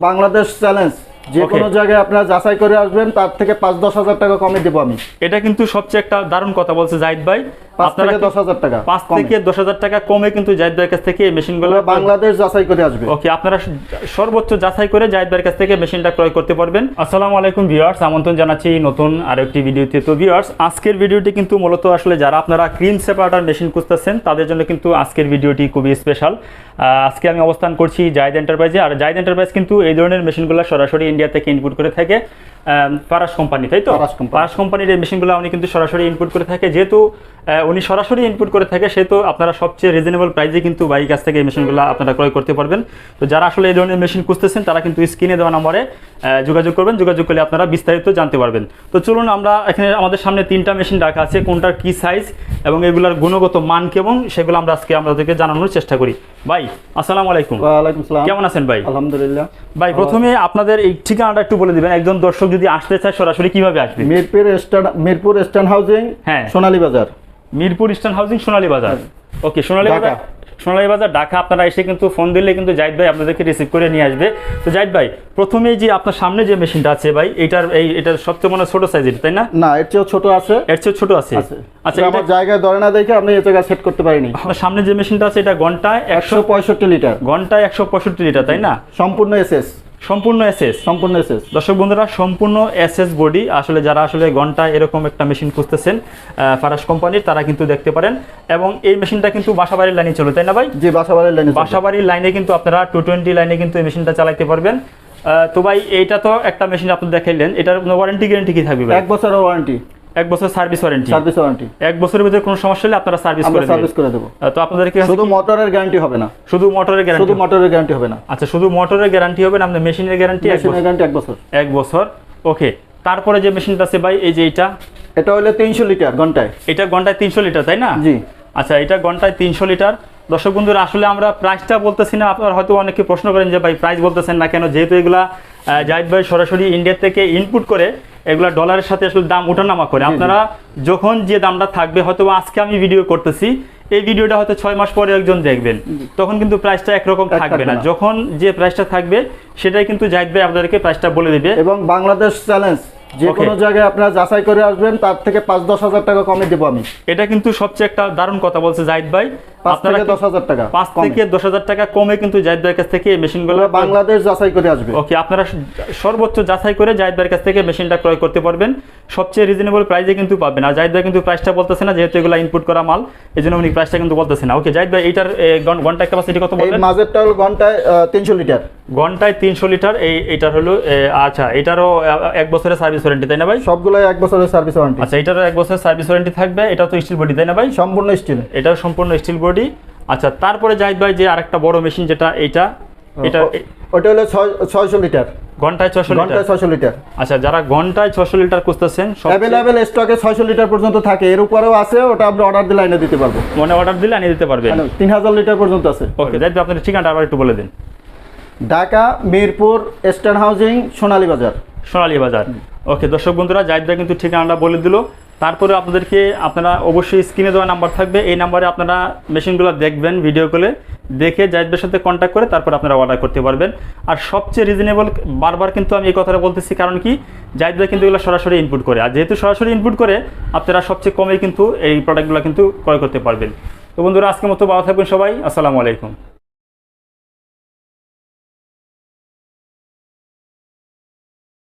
Bangladesh challenge যে. কোনো জায়গায় আপনারা যাচাই করে আসবেন তার থেকে পাঁচ দশ হাজার টাকা কমে দেবো আমি এটা কিন্তু সবচেয়ে একটা দারুণ কথা বলছে জাহিদ ভাই আপনারা দশ হাজার টাকা পাঁচ থেকে দশ হাজার টাকা কমে কিন্তু জাহিদ ভাইয়ের কাছ থেকে এই মেশিনগুলো বাংলাদেশ যাচাই করে আসবে। ওকে আপনারা সর্বোচ্চ যাচাই করে জাহিদ ভাইয়ের কাছ থেকে মেশিনটা ক্রয় করতে পারবেন। আসসালামু আলাইকুম ভিউয়ার্স আমন্ত্রণ জানাচ্ছি নতুন আরও একটি ভিডিওতে। তো ভিউয়ার্স আজকের ভিডিওটি কিন্তু মূলত আসলে যারা আপনারা ক্রিম সেপারেটার মেশিন খুঁজতেছেন তাদের জন্য কিন্তু আজকের ভিডিওটি খুবই স্পেশাল আজকে আমি অবস্থান করছি জাহিদ এন্টারপ্রাইজে আর জাহিদ এন্টারপ্রাইজ কিন্তু এই ধরনের মেশিনগুলো সরাসরি ইন্ডিয়া থেকে ইনপুট করে থাকে পারাস কোম্পানি তাই তো? পারাস কোম্পানির এই মেশিনগুলো উনি কিন্তু সরাসরি ইনপুট করে থাকে। যেহেতু উনি সরাসরি ইনপুট করে থাকে সেহেতু আপনারা সবচেয়ে রিজনেবল প্রাইসে কিন্তু বাইক কাছ থেকে এই মেশিনগুলো আপনারা ক্রয় করতে পারবেন। তো যারা আসলে এই ধরনের মেশিন খুঁজতেছেন তারা কিন্তু স্ক্রিনে দেওয়া নম্বরে যোগাযোগ করবেন। যোগাযোগ করলে আপনারা বিস্তারিত জানতে পারবেন। তো চলুন আমরা এখানে আমাদের সামনে তিনটা মেশিন রাখা আছে কোনটার কি সাইজ এবং এগুলোর গুণগত মান কেমন সেগুলো আমরা আজকে আমাদেরকে জানানোর চেষ্টা করি। ভাই আসসালামু আলাইকুম। ওয়ালাইকুম সালাম। কেমন আছেন ভাই? আলহামদুলিল্লাহ। ভাই প্রথমে আপনাদের এই ঠিকানাটা একটু বলে দিবেন। একজন দর্শক যদি আসতে চায় সরাসরি কীভাবে আসবে? Mirpur stand Mirpur stand housing হ্যাঁ। সোনালী বাজার। মিরপুর ইস্টার্ন হাউজিং সোনালী বাজার। ওকে সোনালী বাজার সোনালী বাজার ঢাকা আপনারা এসে কিন্তু ফোন দিলে কিন্তু জাহিদ ভাই আপনাদেরকে রিসিভ করে নিয়ে আসবে। তো জাহিদ ভাই প্রথমেই যে আপনার সামনে যে মেশিনটা আছে ভাই এটার এই এটার সবচেয়ে মনে ছোট সাইজের তাই না? না এর চেয়েও ছোট আছে। এর চেয়ে ছোট আছে। আচ্ছা আমার জায়গায় ধরে না দেখে আপনি এই জায়গায় সেট করতে পারিনি। আপনার সামনে যে মেশিনটা আছে এটা ঘন্টায় একশো লিটার। ঘন্টায় একশো পঁয়ষট্টি লিটার তাই না? সম্পূর্ণ এসএস সম্পূর্ণ এসএস সম্পূর্ণ এসএস। দর্শক বন্ধুরা সম্পূর্ণ এসএস বডি আসলে যারা আসলে ঘন্টায় এরকম একটা মেশিন খুঁজতেছেন ফারাস কোম্পানির তারা কিন্তু দেখতে পারেন। এবং এই মেশিনটা কিন্তু বাসাবাড়ির লাইনে চলে তাই না ভাই? জি বাসাবাড়ির লাইনে বাসাবাড়ির লাইনে কিন্তু আপনারা টু টোয়েন্টি লাইনে কিন্তু এই মেশিনটা চালাতে পারবেন। আহ, তো ভাই এইটা তো একটা মেশিন আপনি দেখাইলেন। এটার ওয়ারেন্টি গ্যারেন্টি কি থাকবে এক বছরের ওয়ারেন্টি এক বছর সার্ভিস ওয়ারেন্টি সার্ভিস ওয়ারেন্টি এক বছরের ভিতরে কোনো সমস্যা হলে আপনারা সার্ভিস করে সার্ভিস করে দেবো। তো আপনাদেরকে শুধু মোটরের গ্যারান্টি হবে না। শুধু মোটরের শুধু মোটরের গ্যারান্টি হবে না। আচ্ছা শুধু মোটরের গ্যারান্টি হবে না আপনার মেশিনের গ্যারান্টি মেশিনের গ্যারান্টি এক বছর। এক বছর ওকে তারপরে যে মেশিনটা আছে ভাই এই যে এইটা? এটা হলো তিনশো লিটার ঘন্টায়। এটা ঘন্টায় তিনশো লিটার তাই না? জি। আচ্ছা এটা ঘন্টায় তিনশো লিটার দর্শক বন্ধুরা আসলে আমরা প্রাইসটা বলতেছি না আপনারা হয়তো অনেকে প্রশ্ন করেন যে ভাই প্রাইস বলতেছেন না কেন? যেহেতু এগুলা জাহিদ ভাই সরাসরি ইন্ডিয়া থেকে ইনপুট করে এগুলা ডলারের সাথে আসলে দাম ওঠানামা করে। আপনারা যখন যে দামটা থাকবে হয়তো আজকে আমি ভিডিও করতেছি এই ভিডিওটা হয়তো ছয় মাস পরে একজন দেখবেন। তখন কিন্তু প্রাইসটা একরকম থাকবে না। যখন যে প্রাইসটা থাকবে সেটাই কিন্তু জাহিদ ভাই আপনাদেরকে প্রাইসটা বলে দেবে। এবং বাংলাদেশ চ্যালেঞ্জ যে কোনো জায়গায় আপনারা যাচাই করে আসবেন তার থেকে পাঁচ দশ হাজার টাকা কমে দেবো আমি। এটা কিন্তু সবচেয়ে একটা দারুণ কথা বলছে জাহিদ ভাই। আপনারা থেকে কি- দশ হাজার টাকা পাঁচ থেকে দশ হাজার টাকা কমে কিন্তু জাহিদ ভাইয়ের কাছ থেকে এই মেশিনগুলো বাংলাদেশ যাচাই করে আসবে। ওকে আপনারা সর্বোচ্চ যাচাই করে জাহিদ ভাইয়ের কাছ থেকে মেশিনটা ক্রয় করতে পারবেন। সবচেয়ে রিজনেবল প্রাইসে কিন্তু পাবেন। আর জাহিদ ভাই কিন্তু প্রাইসটা বলতেছে না যেহেতু এগুলো ইনপুট করা মাল এই উনি প্রাইসটা কিন্তু বলতেছে না। ওকে জাহিদ ভাই এইটার এ, ঘন্টায় ক্যাপাসিটি কত এই মাঝেরটা হলো ঘন্টায় তিনশো লিটার। ঘন্টায় তিনশো লিটার এই এটার হলো আচ্ছা এটারও এক বছরের সার্ভিস ওয়ারেন্টি তাই না ভাই? সবগুলোই এক বছরের সার্ভিস ওয়ারেন্টি আচ্ছা এটারও এক বছরের সার্ভিস ওয়ারেন্টি থাকবে এটা তো স্টিল বডি তাই না ভাই? সম্পূর্ণ স্টিল সম্পূর্ণ স্টিল বডি আচ্ছা তারপরে জাহিদ ভাই যে আরেকটা বড় মেশিন যেটা এটা এটা ওটা হলো ছয় ছয়শো লিটার। ঘন্টায় ছশো ঘন্টায় ছয়শো লিটার। আচ্ছা যারা ঘন্টায় ছশো লিটার খুঁজতেছেন অ্যাভেলেবেল স্টকে ছয়শো লিটার পর্যন্ত থাকে। এর উপরেও আছে ওটা আমরা অর্ডার দিলে এনে দিতে পারব। মনে অর্ডার দিলে আনিয়ে দিতে পারবেন। তিন হাজার লিটার পর্যন্ত আছে। ওকে যাই আপনার ঠিকানাটা আবার একটু বলে দিন। Dhaka Mirpur Eastern Housing Sonali Bazar. সোনালী বাজার। ওকে দর্শক বন্ধুরা জাহিদ ভাই কিন্তু ঠিকানাটা বলে দিল। তারপরে আপনাদেরকে আপনারা অবশ্যই স্ক্রিনে দেওয়া নাম্বার থাকবে। এই নাম্বারে আপনারা মেশিনগুলো দেখবেন ভিডিও কলে দেখে জাহিদ সাথে কন্ট্যাক্ট করে তারপর আপনারা অর্ডার করতে পারবেন। আর সবচেয়ে রিজনেবল বারবার কিন্তু আমি এই কথাটা বলতেছি, কারণ কি? জাহিদ কিন্তু এগুলো সরাসরি ইনপুট করে। আর যেহেতু সরাসরি ইনপুট করে, আপনারা সবচেয়ে কমে কিন্তু এই প্রোডাক্টগুলো কিন্তু ক্রয় করতে পারবেন। তো বন্ধুরা, আজকের মতো ভালো থাকবেন সবাই। আসসালামু আলাইকুম।